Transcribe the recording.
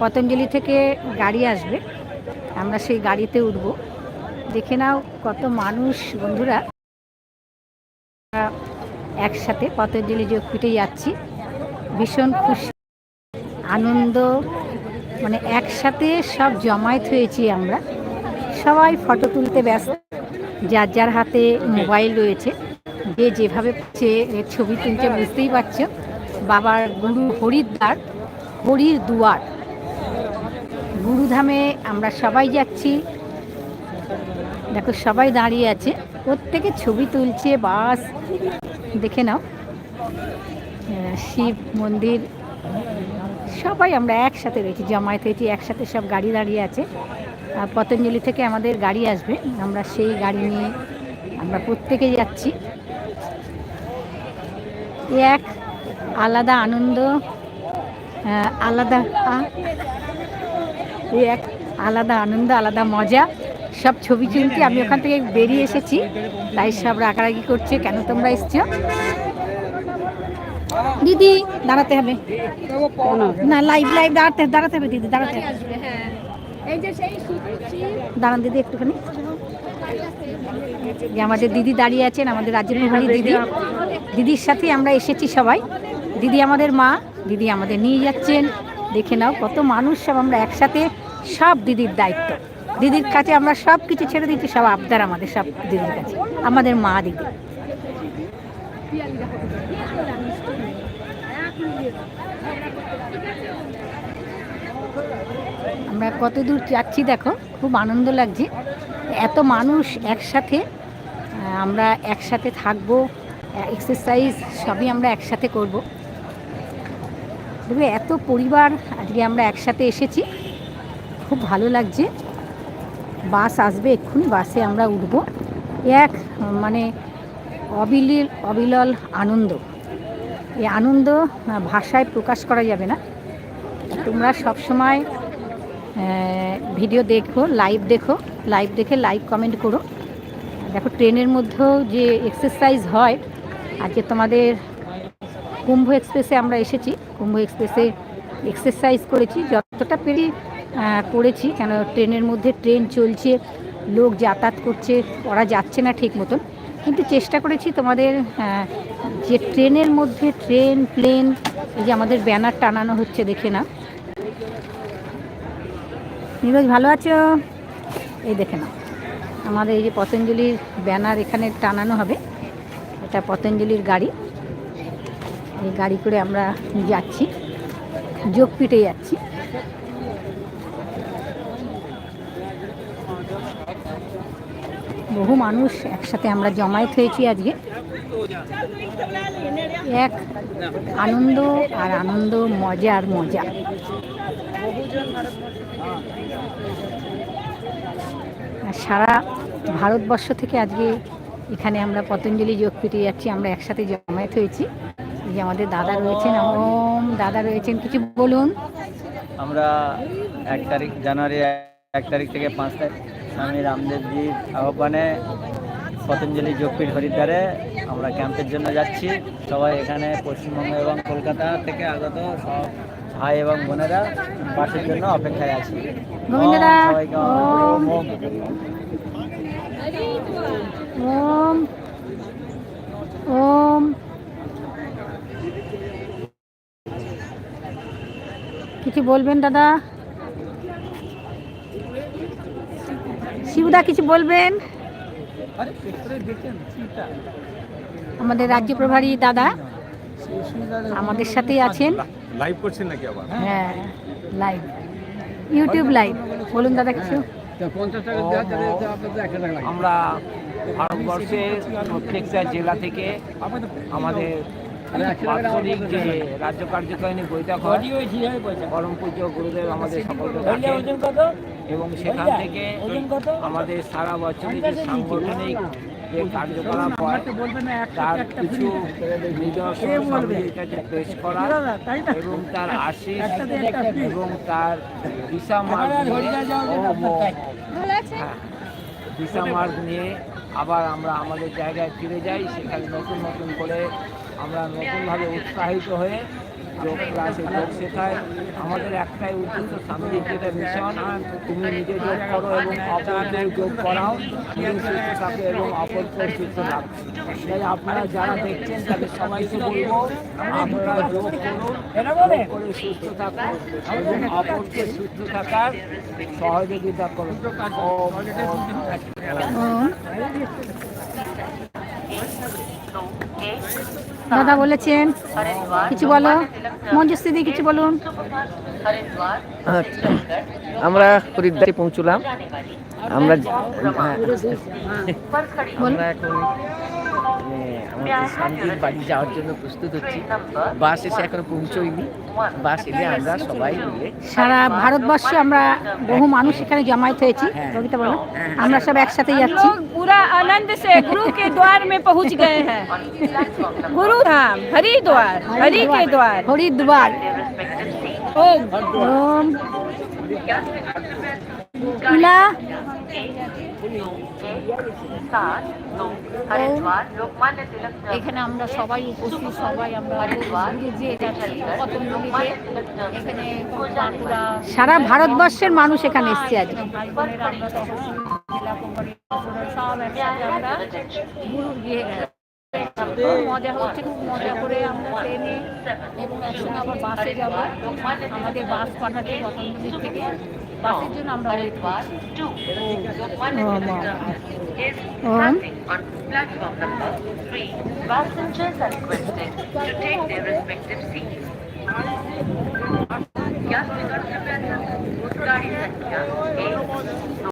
পতঞ্জলি থেকে গাড়ি আসবে। আমরা সেই গাড়িতে উঠব। দেখে নাও কত মানুষ বন্ধুরা। একসাথে পতঞ্জলি যোগপীঠে যাচ্ছি, ভীষণ খুশি, আনন্দ মানে একসাথে সব জমায়েত হয়েছি আমরা। সবাই ফটো তুলতে ব্যস্ত, যার যার হাতে মোবাইল রয়েছে। যে যেভাবে ছবি তুলছে বুঝতেই পারছ। বাবার গুরু হরিদ্বার, হরির দুয়ার। গুরুধামে আমরা সবাই যাচ্ছি। দেখো, সবাই দাঁড়িয়ে আছে। প্রত্যেকে ছবি তুলছে, বাস। দেখে নাও। শিব মন্দির। সবাই আমরা একসাথে রয়েছি, জমায়েত হয়েছি, একসাথে সব গাড়ি দাঁড়িয়ে আছে। আর পতঞ্জলি থেকে আমাদের গাড়ি আসবে। আমরা সেই গাড়ি নিয়ে আমরা প্রত্যেকে যাচ্ছি। এক আলাদা আনন্দ আলাদা আ- এ এক আলাদা আনন্দ, আলাদা মজা। সব ছবি তুলতে আমি ওখান থেকে বেরিয়ে এসেছি। তাই সব রাগারাগি করছে, কেন তোমরা এসছো? দিদি, দাঁড়াতে হবে। না লাইভ লাইভ দাঁড়াতে দাঁড়াতে হবে দিদি, দাঁড়াতে দাঁড়ান দিদি একটুখানি। যে আমাদের দিদি দাঁড়িয়ে আছেন, আমাদের রাজ্যের প্রভারী দিদি। দিদির সাথে আমরা এসেছি সবাই। দিদি আমাদের মা, দিদি আমাদের নিয়ে যাচ্ছেন। দেখে নাও, কত মানুষ সব আমরা একসাথে সব দিদির দায়িত্ব। দিদির কাছে আমরা সব কিছু ছেড়ে দিচ্ছি, সব আবদার আমাদের, সব দিদির কাছে। আমাদের মা দিদি। আমরা কত দূর যাচ্ছি দেখো, খুব আনন্দ লাগছে। এত মানুষ একসাথে আমরা একসাথে থাকব এক্সারসাইজ সবই আমরা একসাথে করব। দেখবে এত পরিবার, আজকে আমরা একসাথে এসেছি। খুব ভালো লাগছে। বাস আসবে এক্ষুনি, বাসে আমরা উঠব। এক মানে অবিলিল অবিলল আনন্দ। এই আনন্দ ভাষায় প্রকাশ করা যাবে না। তোমরা সব সময় ভিডিও দেখো, লাইভ দেখো। লাইভ দেখে লাইভ কমেন্ট করো। দেখো, ট্রেনের মধ্যেও যে এক্সারসাইজ হয়, আজকে তোমাদের কুম্ভ এক্সপ্রেসে আমরা এসেছি। কুম্ভ এক্সপ্রেসে এক্সারসাইজ করেছি। যতটা পেরি করেছি, কেন ট্রেনের মধ্যে ট্রেন চলছে, লোক যাতায়াত করছে, ওরা যাচ্ছে না ঠিক মতন। কিন্তু চেষ্টা করেছি তোমাদের যে ট্রেনের মধ্যে ট্রেন, প্লেন, এই যে আমাদের ব্যানার টানানো হচ্ছে, দেখে না নীরজ, ভালো আছো? এই দেখে নাও। আমাদের এই যে পতঞ্জলির ব্যানার এখানে টানানো হবে। এটা পতঞ্জলির গাড়ি। এই গাড়ি করে আমরা যাচ্ছি, যোগপীঠে যাচ্ছি। বহু মানুষ একসাথে আমরা জমায়েত হয়েছি আজকে। এক আনন্দ আর আনন্দ, মজা আর মজা। সারা ভারতবর্ষ থেকে আজকে এখানে আমরা পতঞ্জলি যোগপীঠে যাচ্ছি, আমরা একসাথে জমায়েত হয়েছি। যে আমাদের দাদা রয়েছেন, ওম দাদা রয়েছেন, কিছু বলুন। আমরা এক তারিখ, জানুয়ারি এক তারিখ থেকে পাঁচ তারিখ স্বামী রামদেবজির আহ্বানে পতঞ্জলি যোগপীঠ হরিদ্বারে আমরা ক্যাম্পের জন্য যাচ্ছি। সবাই এখানে পশ্চিমবঙ্গ এবং কলকাতা থেকে আগত সব ভাই এবং বোনেরা বাসের জন্য অপেক্ষায় আছি। ওম ওম। কিছু বলবেন দাদা? শিবদা কিছু বলবেন? আমাদের রাজ্য প্রভারী দাদা আমাদের সাথেই আছেন। লাইভ করছেন নাকি আবার? হ্যাঁ লাইভ ইউটিউব লাইভ বলুন দাদা কিছু। আমরা ভারতবর্ষের প্রত্যেকটা জেলা থেকে আমাদের বাৎসরিক যে রাজ্য কার্যকারিণী বৈঠক হয় পরম পূজ্য গুরুদেব আমাদের সকলকে এবং সেখান থেকে আমাদের সারা বছরের যে সাংগঠনিক যে কার্যকলাপ হয় তার কিছু নিদর্শন পেশ করা এবং তার আশিস এবং তার দিশা মার্গ দিশা মার্গ নিয়ে আবার আমরা আমাদের জায়গায় ফিরে যাই সেখানে নতুন নতুন করে আমরা নতুনভাবে উৎসাহিত হয়ে যোগ ক্লাসে যোগ শেখায় আমাদের একটাই উদ্দেশ্য স্বামীজির যেটা মিশন তুমি নিজে যোগ করো এবং অপরকে যোগ করাও। নিজে সুস্থ থাকো এবং অপরকে সুস্থ থাকো তাই আপনারা যারা দেখছেন তাদের সবাইকে বলব আপনারা যোগ করুন করে সুস্থ থাকুন এবং অপরকে সুস্থ থাকার সহযোগিতা করুন। দাদা বলেছেন কিছু বলো? মঞ্জুস্তিদি কিছু বলুন। আচ্ছা আমরা হরিদ্বারে পৌঁছলাম। আমরা আমরা এখন হ্যাঁ, আমাদের বাড়ি যাওয়ার জন্য প্রস্তুত হচ্ছি। বাস এসে এখনও পৌঁছইনি বাস এলে আমরা সবাই মিলে সারা ভারতবর্ষে আমরা বহু মানুষ এখানে জমায়েত হয়েছি। হ্যাঁ। বলো। হ্যাঁ। আমরা সব একসাথে যাচ্ছি। পুরা আনন্দ সে গুরু কে দ্বার মে পৌঁছ গয়ে হ্যাঁ গুরু ধাম হরি দ্বার হরি কে দ্বার হরি দ্বার ওম ওম এখানে আমরা সবাই উপস্থিত সবাই আমরা এখানে সারা ভারতবর্ষের মানুষ এখানে এসছে আজ। সব একসাথে আমরা গুরুর খুব মজা হচ্ছে খুব মজা করে আমরা ট্রেনে এবং একসঙ্গে আবার বাসে যাব আমাদের বাস পাঠাতে পতঞ্জলি থেকে বাসের জন্য আমরা ওয়েট করছি ওম on platform number 3. Passengers are requested to take their respective seats. यात्रीगण कृपया ध्यान दें। गाड़ी संख्या एक